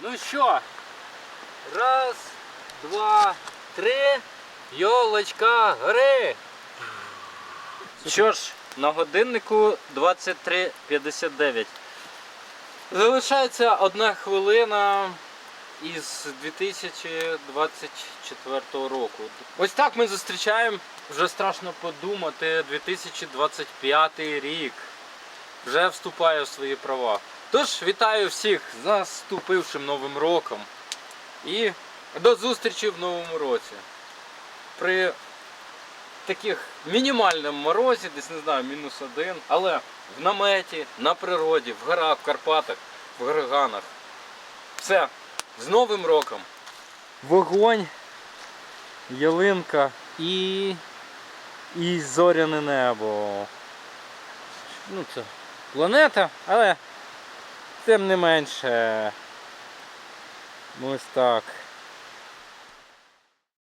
Ну що? Раз, два, три. Йолочка, гори! Що ж, на годиннику 23.59. Залишається одна хвилина із 2024 року. Ось так ми зустрічаємо, вже страшно подумати, 2025 рік. Вже вступає в свої права. Тож вітаю всіх з наступившим новим роком. І до зустрічі в новому році. При таких мінімальному морозі, десь не знаю, мінус один, але в наметі, на природі, в горах, в Карпатах, в Григанах. Все, з Новим роком! Вогонь, ялинка і. і зоряне небо. Ну це планета, але тим не менше. Ось так.